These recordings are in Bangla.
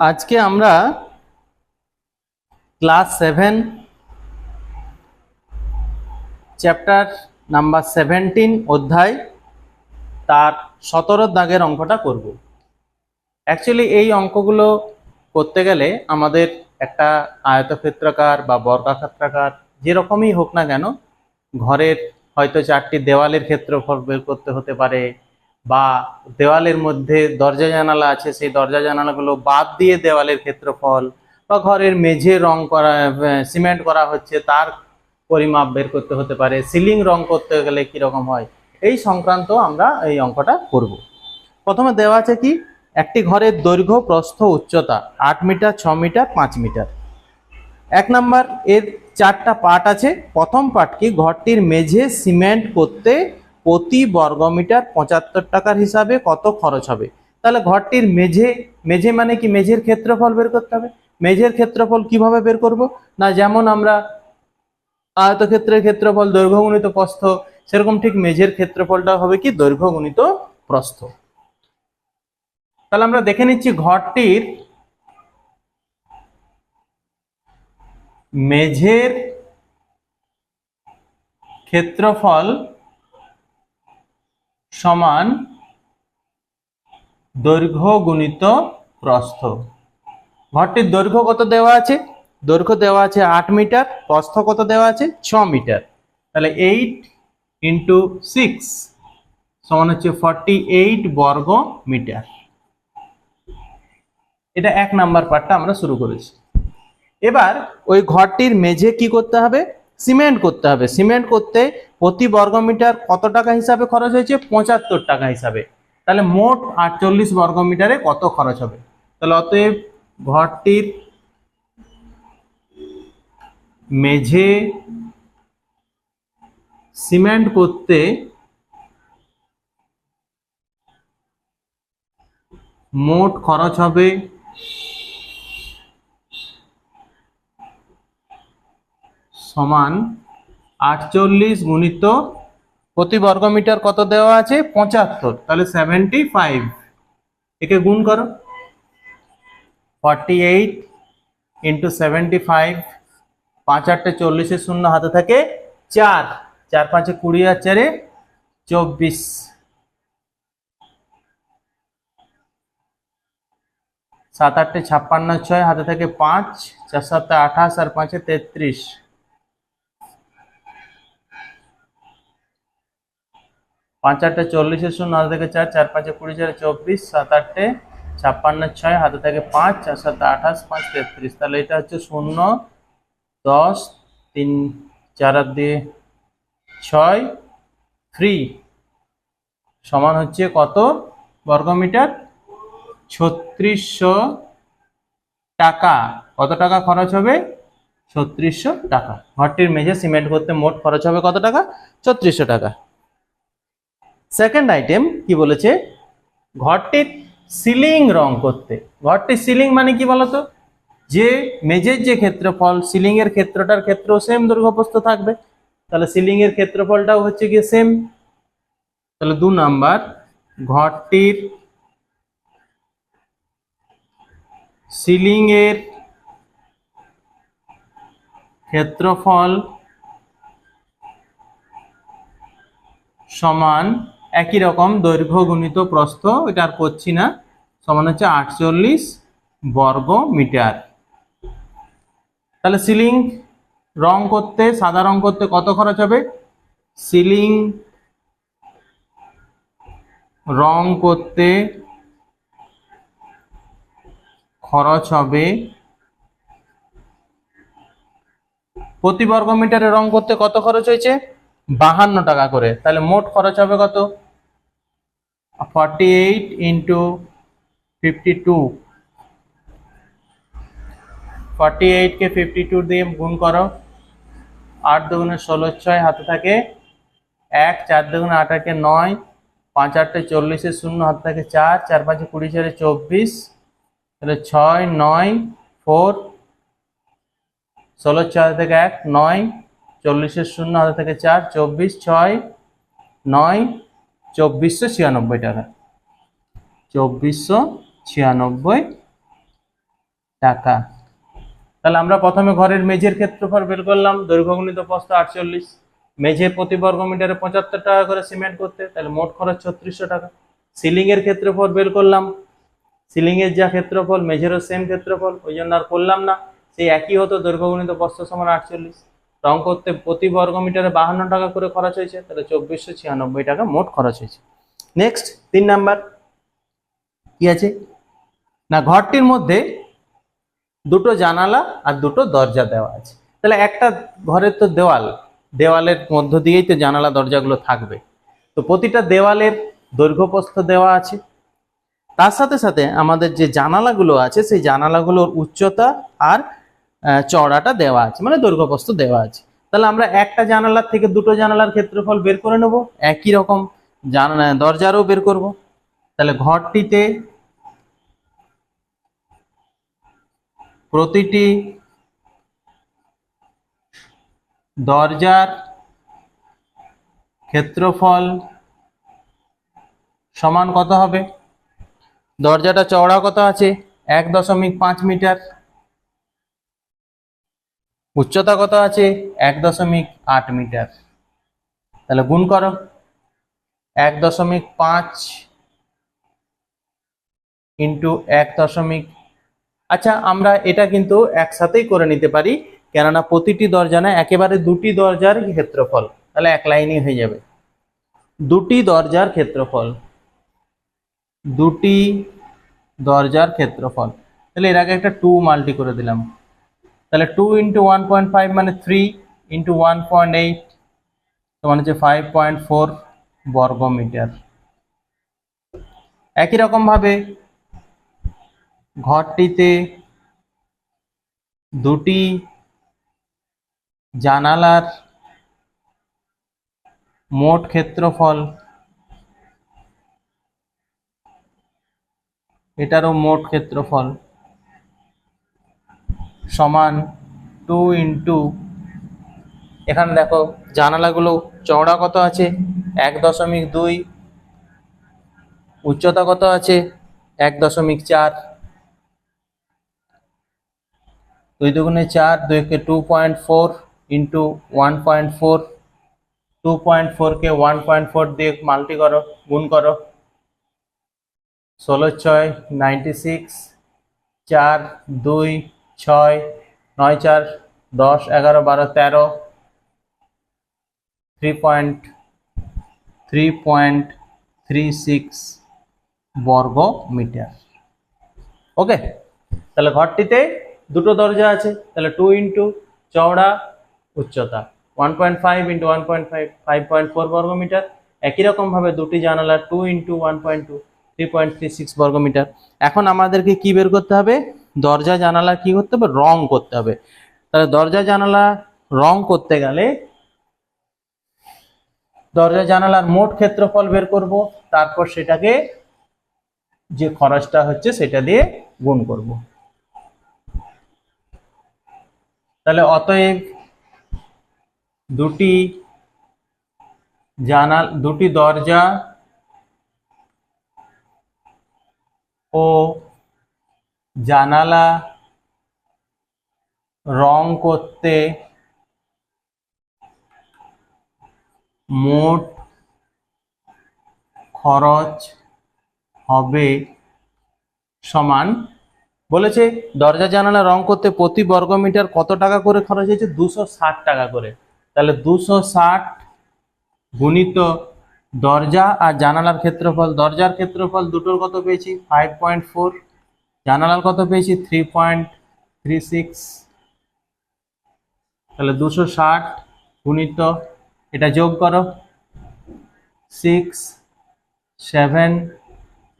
আজকে আমরা class seven chapter number seventeen অধ্যায় তার সতেরো দাগের অঙ্কটা করব। অ্যাকচুয়ালি এই অঙ্কগুলো করতে গেলে আমাদের একটা আয়তক্ষেত্রাকার বা বর্গাক্ষেত্রাকার যেরকমই হোক না কেন, ঘরের হয়তো চারটি দেওয়ালের ক্ষেত্রফল বের করতে হতে পারে বা দেওয়ালের মধ্যে দরজা জানালা আছে, সেই দরজা জানালাগুলো বাদ দিয়ে দেওয়ালের ক্ষেত্রফল বা ঘরের মেঝে রং করা সিমেন্ট করা হচ্ছে, তার পরিমাপ বের করতে হতে পারে। সিলিং রং করতে গেলে কীরকম হয়? এই সংক্রান্ত আমরা এই অঙ্কটা করব। প্রথমে দেওয়া আছে কি? একটি ঘরের দৈর্ঘ্য, প্রস্থ, উচ্চতা আট মিটার, ছ মিটার, পাঁচ মিটার। এক নাম্বার, এর চারটা পার্ট আছে। প্রথম পার্ট কি ঘরটির মেঝে সিমেন্ট করতে প্রতি বর্গমিটার পঁচাত্তর টাকার হিসাবে কত খরচ হবে? তাহলে ঘরটির মেঝে মেঝে মানে কি? মেঝের ক্ষেত্রফল বের করতে হবে। মেঝের ক্ষেত্রফল কীভাবে বের করব? না, যেমন আমরা আয়তক্ষেত্রের ক্ষেত্রফল দৈর্ঘ্য গুণিত প্রস্থ, সেরকম ঠিক মেঝের ক্ষেত্রফলটা হবে কি? দৈর্ঘ্য গুণিত প্রস্থ। তাহলে আমরা দেখে নিচ্ছি ঘরটির মেঝের ক্ষেত্রফল সমান দৈর্ঘ্য গুণিত প্রস্থ। ঘরটির দৈর্ঘ্য কত দেওয়া আছে? দৈর্ঘ্য দেওয়া আছে আট মিটার, প্রস্থ কত দেওয়া আছে? ছ মিটার। তাহলে এইট ইন্টু সিক্স সমান হচ্ছে ফর্টি এইট বর্গ মিটার। এটা এক নাম্বার পার্টটা আমরা শুরু করেছি। এবার ওই ঘরটির মেঝে কি করতে হবে? সিমেন্ট করতে হবে। সিমেন্ট করতে প্রতি বর্গমিটার কত টাকা হিসাবে খরচ হয়েছে? পঁচাত্তর টাকা হিসাবে। তাহলে মোট আটচল্লিশ বর্গমিটারে কত খরচ হবে? তাহলে অতএব ঘরটির মেঝে সিমেন্ট করতে মোট খরচ হবে সমান আটচল্লিশ গুণিত প্রতি বর্গমিটার কত দেওয়া আছে? পঁচাত্তর। তাহলে সেভেন্টি ফাইভ একে গুণ করো। Forty eight into seventy five পাঁচ আটটা চল্লিশের শূন্য হাতে থাকে চার। চার পাঁচে কুড়ি আর চারে চব্বিশ। সাত আটটে ছাপ্পান্ন ছয় হাতে থাকে পাঁচ। চার সাতে আঠাশ আর পাঁচে তেত্রিশ। পাঁচ আটটে চল্লিশের শূন্য হাতে থেকে চার চার পাঁচে কুড়ি, চারে চব্বিশ, সাত আটটে ছাপ্পান্ন, ছয়, হাতে থাকে পাঁচ, চার, সাত আঠাশ পাঁচ, তেত্রিশ। তাহলে এটা হচ্ছে শূন্য, দশ, তিন, চার আর দিয়ে ছয় থ্রি সমান হচ্ছে কত? বর্গমিটার? ছত্রিশশো টাকা। কত টাকা খরচ হবে? ছত্রিশশো টাকা। ঘরটির মেঝে সিমেন্ট করতে মোট খরচ হবে কত টাকা? ছত্রিশশো টাকা। সেকেন্ড আইটেম কি বলেছে? ঘরটির সিলিং রং করতে। ঘরটির সিলিং মানে কি বলতো? যে মেঝের যে ক্ষেত্রফল সিলিং এর ক্ষেত্রটার ক্ষেত্র সেম দৈর্ঘ্যপ্রস্থ থাকবে। তাহলে সিলিং এর ক্ষেত্রফলটাও হচ্ছে গিয়ে সেম তাহলে দু নাম্বার, ঘরটির সিলিং এর ক্ষেত্রফল সমান একই রকম দৈর্ঘ্য গুণিত প্রস্থ, এটা আর করছি না। সমান হচ্ছে আটচল্লিশ বর্গ মিটার। তাহলে সিলিং রং করতে, সাদা রং করতে কত খরচ হবে? সিলিং রং করতে খরচ হবে প্রতি বর্গ মিটারে রং করতে কত খরচ হয়েছে? বাহান্ন টাকা করে। তাহলে মোট খরচ হবে কত? Forty eight into fifty two forty এইটকে fifty two দিয়ে গুণ করো। আট দুগুণে ষোলো ছয় হাতে থাকে এক, চার দুগুণে আটাকে নয়, পাঁচ আটটে চল্লিশে শূন্য হাতে থাকে চার চার পাঁচে কুড়ি চারে চব্বিশ, তাহলে ছয়, নয়, ফোর, ষোলো ছয় থেকে এক, নয় চল্লিশের শূন্য হাতে থেকে চার, চব্বিশ, ছয়, নয় চব্বিশশো ছিয়ানব্বই টাকা। চব্বিশশো ছিয়ানব্বই টাকা। তাহলে আমরা প্রথমে ঘরের মেঝের ক্ষেত্রফল বের করলাম। দৈর্ঘ্য গুণিত প্রস্থ আটচল্লিশ। মেঝে প্রতি বর্গ মিটারে পঁচাত্তর টাকা করে সিমেন্ট করতে। তাহলে মোট খরচ ছত্রিশশো টাকা। সিলিং এর ক্ষেত্রফল বের করলাম। সিলিং এর যা ক্ষেত্রফল, মেঝেরও সেম ক্ষেত্রফল, ওই জন্য আর করলাম না। সেই একই হতো দৈর্ঘ্য গুণিত প্রস্থ সমান আটচল্লিশ। রং করতে প্রতি বর্গ মিটারে বাহান্ন টাকা করে খরচ হয়েছে, তাহলে চব্বিশশো ছিয়ানব্বই টাকা মোট খরচ হয়েছে। নেক্সট তিন নাম্বার, কি আছে? না, ঘরটির মধ্যে দুটো জানালা আর দুটো দরজা দেওয়া আছে। তাহলে একটা ঘরের তো দেওয়াল, দেওয়ালের মধ্য দিয়েই তো জানালা দরজাগুলো থাকবে। তো প্রতিটা দেওয়ালের দৈর্ঘ্যপ্রস্থ দেওয়া আছে। তার সাথে সাথে আমাদের যে জানালাগুলো আছে, সেই জানালাগুলোর উচ্চতা আর আহ, চওড়াটা দেওয়া আছে মানে দৈর্ঘ্যপ্রস্থ দেওয়া আছে। তাহলে আমরা একটা জানালার থেকে দুটো জানালার ক্ষেত্রফল বের করে নেব একই রকম দরজারও বের করব। তাহলে ঘরটিতে প্রতিটি দরজার ক্ষেত্রফল সমান কত হবে? দরজাটা চওড়া কত আছে? এক দশমিক পাঁচ মিটার। উচ্চতা কত আছে? এক দশমিক আট মিটার। তাহলে গুণ করো। এক দশমিক পাঁচ ইন্টু এক দশমিক আচ্ছা আমরা এটা কিন্তু একসাথেই করে নিতে পারি, কেননা প্রতিটি দরজা না একেবারে দুটি দরজার ক্ষেত্রফল। তাহলে এক লাইনই হয়ে যাবে। দুটি দরজার ক্ষেত্রফল। দুটি দরজার ক্ষেত্রফল। তাহলে এর আগে একটা টু মাল্টি করে দিলাম। তাহলে two into one point five মানে three into one point eight সমান হচ্ছে ফাইভ পয়েন্ট ফোর বর্গ মিটার একই রকমভাবে ঘরটিতে দুটি জানালার মোট ক্ষেত্রফল, এটারও মোট ক্ষেত্রফল সমান টু ইন্টু এখানে দেখো জানালাগুলো চওড়া কত আছে? এক দশমিক দুই, উচ্চতা কত আছে? এক দশমিক চার। দুই দুগুণে চার, দুইকে two point four into one point four two point ফোরকে ওয়ান পয়েন্ট ফোর দিয়ে মাল্টি করো, গুণ করো। ষোলো ছয় নাইনটি সিক্স চার, দুই ছয়, নয় চার, দশ, এগারো, বারো, তেরো three point three point three six বর্গ মিটার ওকে? তাহলে ঘরটিতে দুটো দরজা আছে, তাহলে টু ইন্টু চওড়া উচ্চতা one point five into one point five five point four বর্গ মিটার একই রকমভাবে দুটি জানালা two into one point two three point three six বর্গ মিটার এখন আমাদেরকে কি বের করতে হবে? দরজা জানালা কি করতে হবে? রং করতে হবে। তাহলে দরজা জানালা রং করতে গেলে দরজা জানালার মোট ক্ষেত্রফল বের করব, তারপর সেটাকে যে খরচটা হচ্ছে সেটা দিয়ে গুণ করব। তাহলে অতএব দুটি জানাল, দুটি দরজা ও জানালা রং করতে মোট খরচ হবে সমান। বলেছে, দরজা জানালা রং করতে প্রতি বর্গ মিটার কত টাকা করে খরচ হয়েছে? দুশো টাকা করে। তাহলে দুশো ষাট গুণিত দরজা আর জানালার ক্ষেত্রফল, দরজার ক্ষেত্রফল দুটোর কত পেয়েছি? ফাইভ পয়েন্ট ফোর জানালার কত পেয়েছি? থ্রি পয়েন্ট থ্রি সিক্স তাহলে দুশো ষাট গুণিত, এটা যোগ করো। Six seven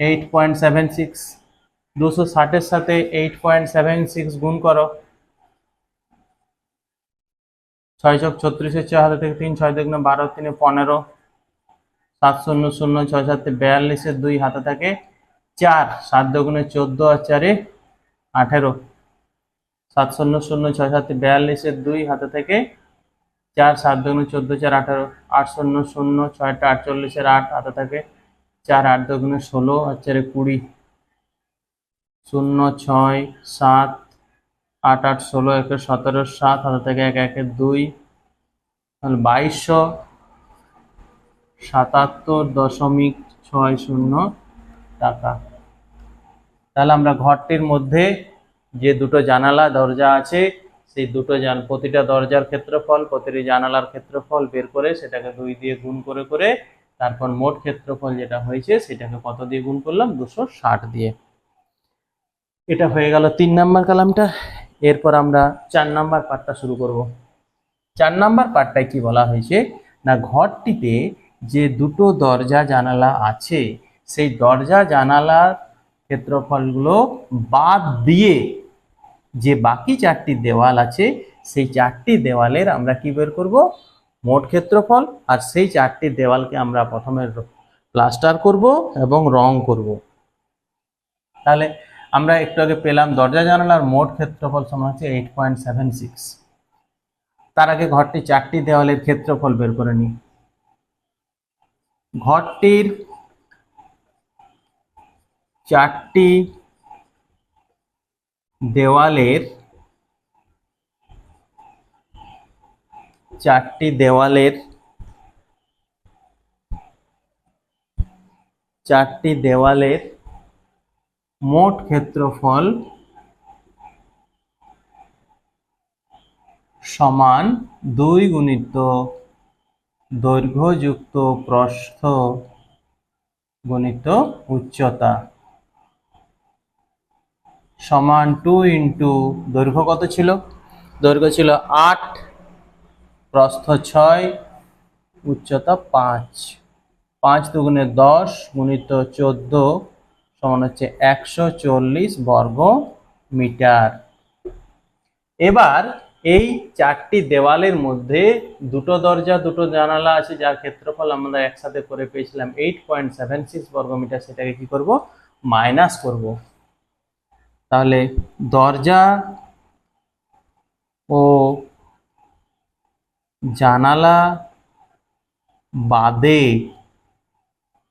eight point seven six দুশো ষাটের সাথে এইট পয়েন্ট সেভেন সিক্স গুণ করো। ছয় চক ছত্রিশের ছয় হাতে থেকে তিন, ছয় দেখুন বারো, তিনে পনেরো। সাত শূন্য শূন্য, ছয় সাতে বিয়াল্লিশের দুই হাতে থাকে। চার, সাত দুগুণে চোদ্দ আর চারে আঠেরো। সাত শূন্য শূন্য ছয় সাতে বিয়াল্লিশের দুই হাতে থেকে চার, সাত দুগুণে চোদ্দ, চার আঠারো। আট শূন্য শূন্য ছয়টা আটচল্লিশের আট হাতে থাকে চার, আট দুগুণে ষোলো আর চারে কুড়ি। শূন্য ছয়, সাত, আট আট, ষোলো, একে সতেরো, সাত হাজার থেকে এক, একে দুই। তাহলে বাইশশো সাতাত্তর দশমিক ছয় শূন্য টাকা। তাহলে আমরা ঘরটির মধ্যে যে দুটো জানালা, দরজা আছে, সেই দুটো জান, প্রতিটা দরজার ক্ষেত্রফল, প্রতিটি জানালার ক্ষেত্রফল বের করে সেটাকে দুই দিয়ে গুণ করে করে তারপর মোট ক্ষেত্রফল যেটা হয়েছে সেটাকে কত দিয়ে গুণ করলাম? দুশো ষাট দিয়ে। এটা হয়ে গেল তিন নাম্বার কালামটা। এরপর আমরা চার নাম্বার পার্টটা শুরু করব। চার নাম্বার পার্টটায় কি বলা হয়েছে? না, ঘরটিতে যে দুটো দরজা জানালা আছে, সেই দরজা জানালার ক্ষেত্রফলগুলো বাদ দিয়ে যে বাকি চারটি দেওয়াল আছে, সেই চারটি দেওয়ালের আমরা কি বের করব? মোট ক্ষেত্রফল, আর সেই চারটি দেওয়ালকে আমরা প্রথমে প্লাস্টার করব এবং রং করব। তাহলে আমরা একটু আগে পেলাম দরজা জানালার মোট ক্ষেত্রফল সমান হচ্ছে এইট পয়েন্ট সেভেন সিক্স তার আগে ঘরটি চারটি দেওয়ালের ক্ষেত্রফল বের করে নিই। ঘরটির চারটি দেওয়ালের চারটি দেওয়ালের চারটি দেওয়ালের মোট ক্ষেত্রফল সমান দুই গুণিত দৈর্ঘ্যযুক্ত প্রস্থ গণিত উচ্চতা। সমান টু ইন্টু দৈর্ঘ্য কত ছিল? দৈর্ঘ্য ছিল আট, প্রস্থ ছয়, উচ্চতা পাঁচ। পাঁচ দুগুণে দশ গুণিত চোদ্দ সমান হচ্ছে একশো চল্লিশ বর্গ মিটার। এবার এই চারটি দেওয়ালের মধ্যে দুটো দরজা, দুটো জানালা আছে, যার ক্ষেত্রফল আমরা একসাথে করে পেয়েছিলাম এইট পয়েন্ট সেভেন সিক্স বর্গমিটার সেটাকে কি করব? মাইনাস করব। তাহলে দরজা ও জানালা বাদে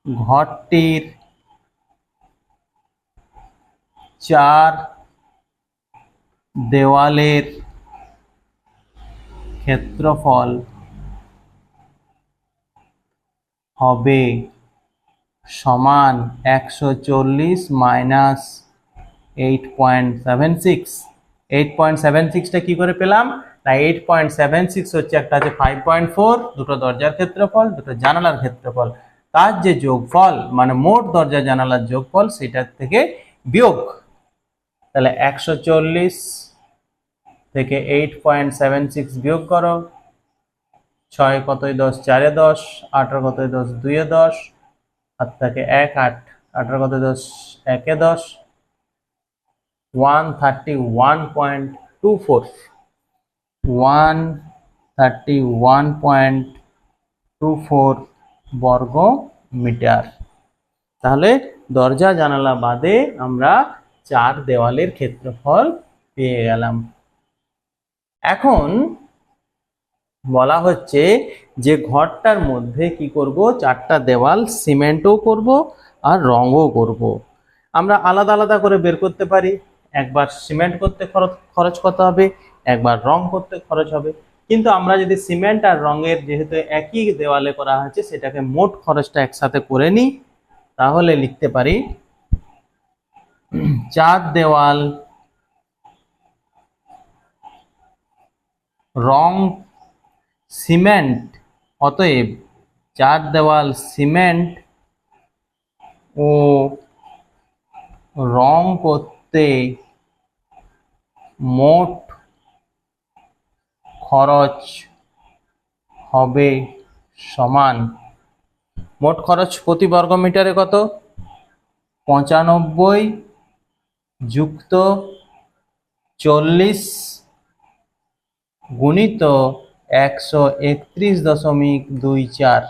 ঘরটির চার দেওয়ালের ক্ষেত্রফল হবে সমান একশো চল্লিশ minus eight point seven six eight point seven সিক্সটা কী করে পেলাম? না এইট পয়েন্ট সেভেন সিক্স হচ্ছে একটা আছে ফাইভ পয়েন্ট ফোর দুটো দরজার ক্ষেত্রফল, দুটো জানালার ক্ষেত্রফল। তার যে যোগফল মানে মোট দরজা জানালার যোগফল, সেটার থেকে বিয়োগ। তাহলে একশো চল্লিশ থেকে এইট পয়েন্ট সেভেন সিক্স বিয়োগ করো। ছয় কতই দশ? চারে দশ। আঠারো কতই দশ? দুইয়ে দশ। হাত থেকে এক আট। আঠারো কত দশ? একে দশ। 131.24 131.24 বর্গ মিটার তাহলে দরজা জানালা বাদে আমরা চার দেওয়ালের ক্ষেত্রফল পেয়ে গেলাম। এখন বলা হচ্ছে যে ঘরটার মধ্যে কি করব? চারটা দেওয়াল সিমেন্টও করব আর রঙও করব। আমরা আলাদা আলাদা করে বের করতে পারি। একবার সিমেন্ট করতে খরচ খরচ কত হবে? একবার রং করতে খরচ হবে। কিন্তু আমরা যদি সিমেন্ট আর রঙের যেহেতু একই দেওয়ালে করা হয়েছে, সেটাকে মোট খরচটা একসাথে করে নিই, তাহলে লিখতে পারি চার দেওয়াল রং সিমেন্ট, অতএব চার দেওয়াল সিমেন্ট ও রং করতে মোট খরচ হবে সমান, মোট খরচ প্রতি বর্গ মিটারে কত? পঁচানব্বই যুক্ত চল্লিশ গুণিত একশো একত্রিশ দশমিক দুই চার।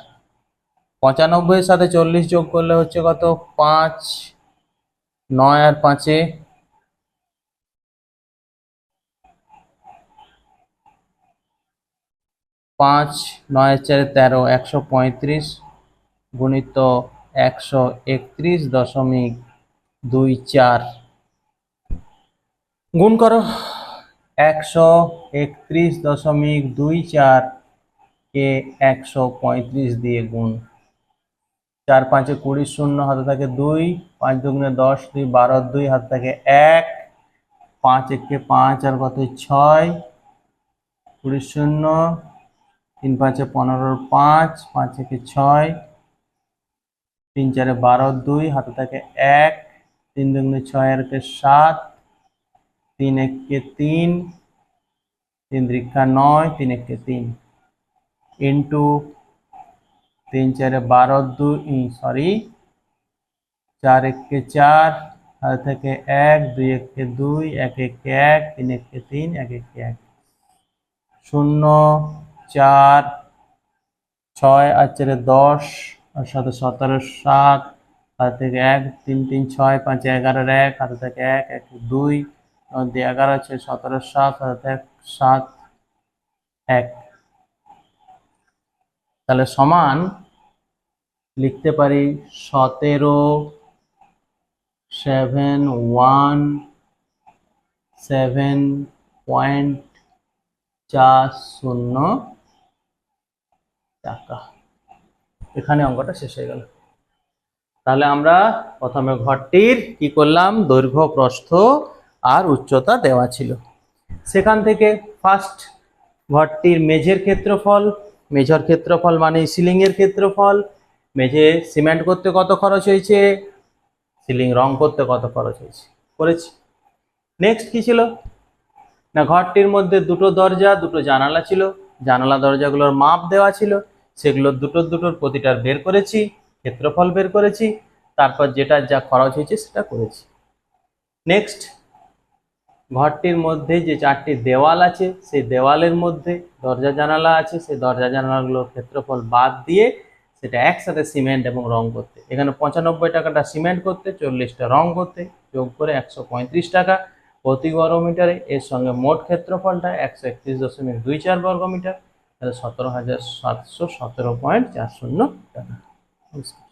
পঁচানব্বইয়ের সাথে চল্লিশ যোগ করলে হচ্ছে কত? পাঁচ, নয় আর পাঁচে পাঁচ নয় চারে তেরো একশো পঁয়ত্রিশ গুণিত একশো একত্রিশ দশমিক দুই চার। গুণ করো। একশো একত্রিশ দশমিক দুই চার কে একশো পঁয়ত্রিশ দিয়ে গুণ। চার পাঁচে কুড়ি শূন্য হাতে থাকে দুই। পাঁচ দুগুণে দশ দুই বারো দুই হাতে থাকে এক। পাঁচ একে পাঁচ আর কত ছয়? কুড়ি শূন্য। তিন পাঁচে পনেরোর পাঁচ পাঁচ একে ছয়, তিন চারে বারো, দুই, হাতে থাকে এক, তিন দুগুণে ছয় একে সাত, তিন একে তিন তিন দীক্ষা নয়, তিন একে তিন। ইন্টু তিন চারে বারো, দুই, সরি, চার একে চার, হাতে থেকে এক, দুই একে দুই, এক একে এক, তিন একে তিন, এক একে এক। শূন্য চার, ছয় আর চারে দশ, আর সাথে সতেরো, সাত হাতে থেকে এক, তিন তিন, ছয়, পাঁচ এগারোর এক হাতে থেকে এক এক, দুই দুই, এগারো, ছয়, সতেরো, সাত হাতে থেকে সাত, এক। তাহলে সমান লিখতে পারি সতেরো, সেভেন, ওয়ান, সেভেন পয়েন্ট চার শূন্য টাকা। এখানে অঙ্কটা শেষ হয়ে গেল। তাহলে আমরা প্রথমে ঘরটির কি করলাম? দৈর্ঘ্য, প্রস্থ আর উচ্চতা দেওয়া ছিল। সেখান থেকে ফার্স্ট ঘরটির মেঝের ক্ষেত্রফল, মেঝর ক্ষেত্রফল মানে সিলিং এর ক্ষেত্রফল। মেঝে সিমেন্ট করতে কত খরচ হয়েছে? সিলিং রং করতে কত খরচ হয়েছে? করেছি। নেক্সট কি ছিল? না, ঘরটির মধ্যে দুটো দরজা, দুটো জানালা ছিল। জানালা দরজাগুলোর মাপ দেওয়া ছিল। সেগুলো দুটো দুটোর প্রতিটার বের করেছি, ক্ষেত্রফল বের করেছি, তারপর যেটা যা খরচ হয়েছে সেটা করেছি। নেক্সট ঘরটির মধ্যে যে চারটি দেওয়াল আছে, সেই দেওয়ালের মধ্যে দরজা জানালা আছে, সেই দরজা জানালাগুলোর ক্ষেত্রফল বাদ দিয়ে সেটা একসাথে সিমেন্ট এবং রং করতে। এখানে পঁচানব্বই টাকাটা সিমেন্ট করতে, চল্লিশটা রং করতে, যোগ করে একশো পঁয়ত্রিশ টাকা প্রতি বর্গমিটারে। এর সঙ্গে মোট ক্ষেত্রফলটা একশো একত্রিশ দশমিক দুই চার বর্গমিটার। তাহলে সতেরো হাজার সাতশো সতেরো পয়েন্ট চার শূন্য টাকা। নমস্কার।